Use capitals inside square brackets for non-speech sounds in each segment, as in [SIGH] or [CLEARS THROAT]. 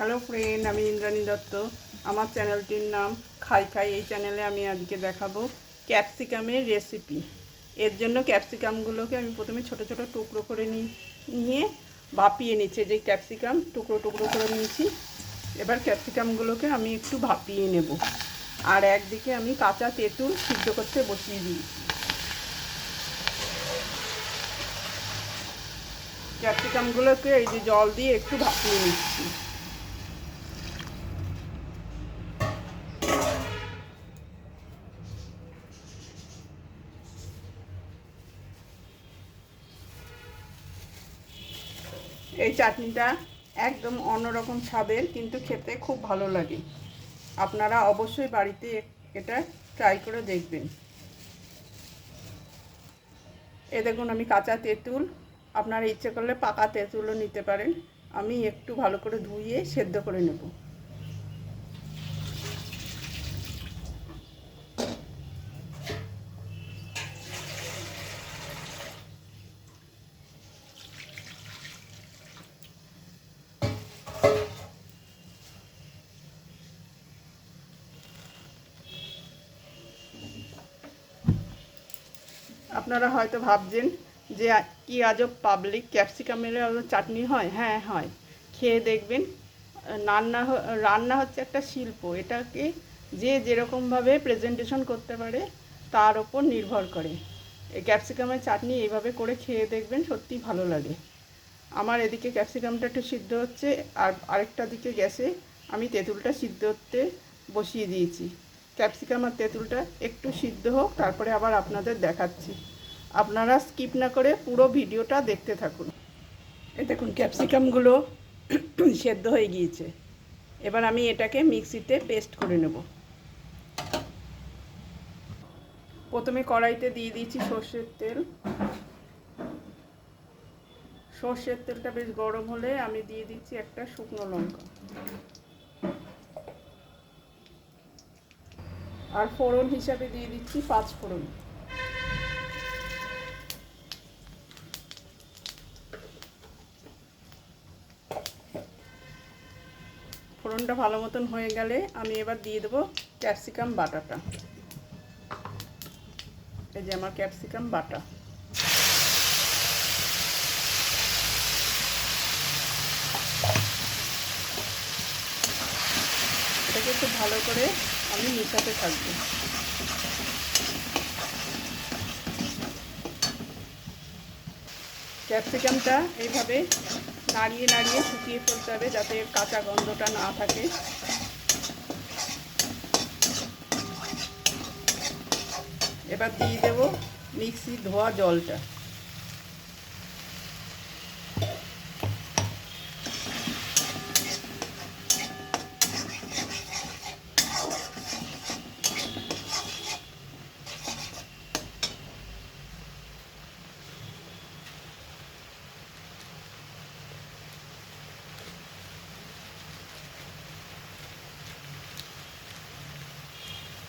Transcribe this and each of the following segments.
Hello friend আমি ইন্দ্রাণী দত্ত। আমার চ্যানেলটির নাম খাই খাই। এই চ্যানেলে আমি আজকে দেখাবো ক্যাপসিকামের রেসিপি এর জন্য ক্যাপসিকামগুলোকে আমি প্রথমে ছোট ছোট টুকরো করে নিয়ে ভাপিয়ে নিচ্ছি। যে ক্যাপসিকাম টুকরো টুকরো করে নিয়েছি। এবার ক্যাপসিকামগুলোকে আমি একটু ভাপিয়ে নেব। আর একদিকে আমি কাঁচা তেঁতুল সিদ্ধ করতে বসিয়ে দিয়েছি। ক্যাপসিকামগুলোকে এই যে জল দিয়ে একটু ভাপিয়ে নিচ্ছি। এই চাটনিটা একদম অন্যরকম স্বাদের, কিন্তু খেতে খুব ভালো লাগে। আপনারা অবশ্যই বাড়িতে এটা ট্রাই করে দেখবেন। এ দেখুন, আমি কাঁচা তেঁতুল, আপনারা ইচ্ছে করলে পাকা তেঁতুলও নিতে পারেন। আমি একটু ভালো করে ধুইয়ে সেদ্ধ করে নেব। আপনারা হয়তো ভাবছেন যে কি আজব পাবলিক ক্যাপসিকামের চাটনি হয়? হ্যাঁ হয়। খেয়ে দেখবেন, রান্না রান্না হচ্ছে একটা শিল্প। এটাকে যে যেরকমভাবে প্রেজেন্টেশন করতে পারে, তার ওপর নির্ভর করে। এই ক্যাপসিকামের চাটনি এইভাবে করে খেয়ে দেখবেন সত্যি ভালো লাগে। আমার এদিকে ক্যাপসিকামটা একটু সিদ্ধ হচ্ছে, আর আরেকটা দিকে গ্যাসে আমি তেঁতুলটা সিদ্ধ হতে বসিয়ে দিয়েছি। ক্যাপসিকাম আর তেঁতুলটা একটু সিদ্ধ হোক, তারপরে আবার আপনাদের দেখাচ্ছি। আপনারা স্কিপ না করে পুরো ভিডিওটা দেখতে থাকুন। এই দেখুন ক্যাপসিকামগুলো [CLEARS THROAT] সেদ্ধ হয়ে গিয়েছে। এবার আমি এটাকে মিক্সিতে পেস্ট করে নেব। প্রথমে কড়াইতে দিয়ে দিয়েছি সর্ষের তেল। সর্ষের তেলটা বেশ গরম হলে আমি দিয়ে দিচ্ছি একটা শুকনো লঙ্কা। আর ফোড়ন হিসাবে দিয়ে দিচ্ছি পাঁচ ফোড়ন। ফোড়নটা ভালো মতন হয়ে গেলে আমি এবার দিয়ে দেবো ক্যাপসিকাম বাটাটা। এই যে আমার ক্যাপসিকাম বাটা। এটাকে একটু ভালো করে আমি মিশাতে থাকব। ক্যাপসিকামটা এইভাবে নাড়িয়ে নাড়িয়ে শুকিয়ে ফেলতে হবে যাতে কাঁচা গন্ধটা না থাকে। এবার দিয়ে দেবো মিক্সি ধোয়া জলটা।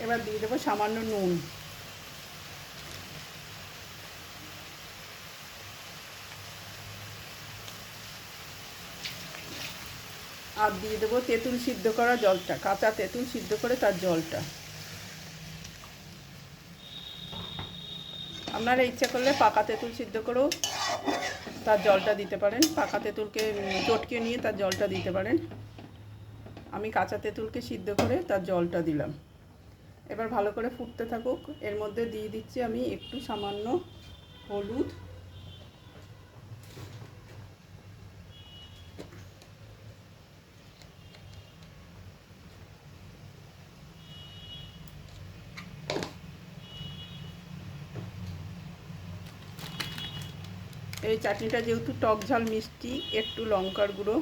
এবার দিয়ে দেবো সামান্য নুন। আর দিয়ে দেবো তেঁতুল সিদ্ধ করা জলটা, কাঁচা তেঁতুল সিদ্ধ করে তার জলটা। আপনারা ইচ্ছা করলে পাকা তেঁতুল সিদ্ধ করেও তার জলটা দিতে পারেন। পাকা তেঁতুলকে চটকে নিয়ে তার জলটা দিতে পারেন। আমি কাঁচা তেঁতুলকে সিদ্ধ করে তার জলটা দিলাম। এবার ভালো করে ফুটতে থাকুক। এর মধ্যে দিয়ে দিচ্ছি আমি একটু সামান্য হলুদ। এই চাটনিটা যেহেতু টক ঝাল মিষ্টি, একটু লঙ্কার গুঁড়ো।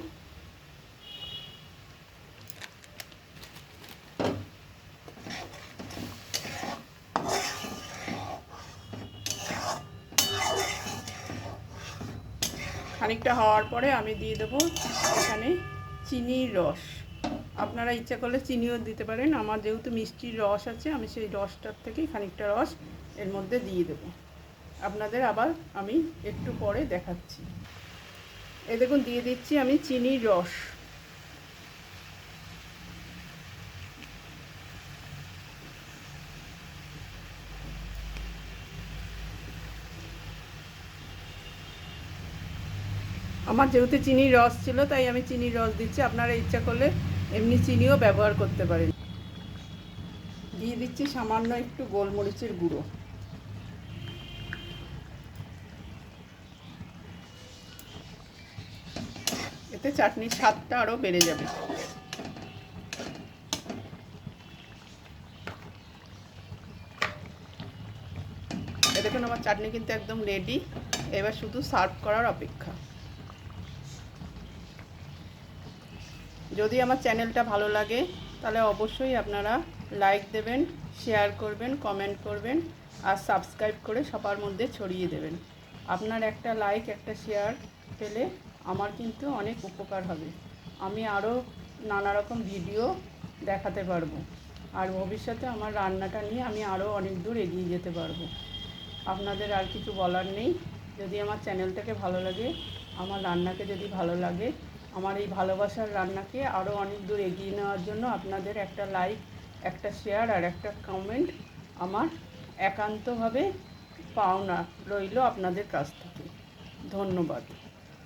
খানিকটা হওয়ার পরে আমি দিয়ে দেবো এখানে চিনির রস। আপনারা ইচ্ছা করলে চিনিও দিতে পারেন। আমার যেহেতু মিষ্টির রস আছে, আমি সেই রসটার থেকেই খানিকটা রস এর মধ্যে দিয়ে দেব। আপনাদের আবার আমি একটু পরে দেখাচ্ছি। এ দেখুন, দিয়ে দিচ্ছি আমি চিনির রস। আমার যেহেতু চিনির রস ছিল, তাই আমি চিনির রস দিচ্ছি। আপনারা ইচ্ছা করলে এমনি চিনিও ব্যবহার করতে পারেন। দিয়ে দিচ্ছি সামান্য একটু গোলমরিচের গুঁড়ো। এতে চাটনির স্বাদটা আরও বেড়ে যাবে। দেখুন, আমার চাটনি কিন্তু একদম রেডি এবার শুধু সার্ভ করার অপেক্ষা। যদি আমার চ্যানেলটা ভালো লাগে, তাহলে অবশ্যই আপনারা লাইক দেবেন, শেয়ার করবেন, কমেন্ট করবেন আর সাবস্ক্রাইব করে সবার মধ্যে ছড়িয়ে দেবেন। আপনার একটা লাইক, একটা শেয়ার পেলে আমার কিন্তু অনেক উপকার হবে। আমি আরও নানা রকম ভিডিও দেখাতে পারব। আর ভবিষ্যতে আমার রান্নাটা নিয়ে আমি আরও অনেক দূর এগিয়ে যেতে পারব। আপনাদের আর কিছু বলার নেই। যদি আমার চ্যানেলটাকে ভালো লাগে, আমার রান্নাকে যদি ভালো লাগে আমার এই ভালোবাসার রান্নাকে আরও অনেক দূর এগিয়ে নেওয়ার জন্য আপনাদের একটা লাইক একটা শেয়ার আর একটা কমেন্ট আমার একান্তভাবে পাওনা রইল আপনাদের কাছ থেকে। ধন্যবাদ।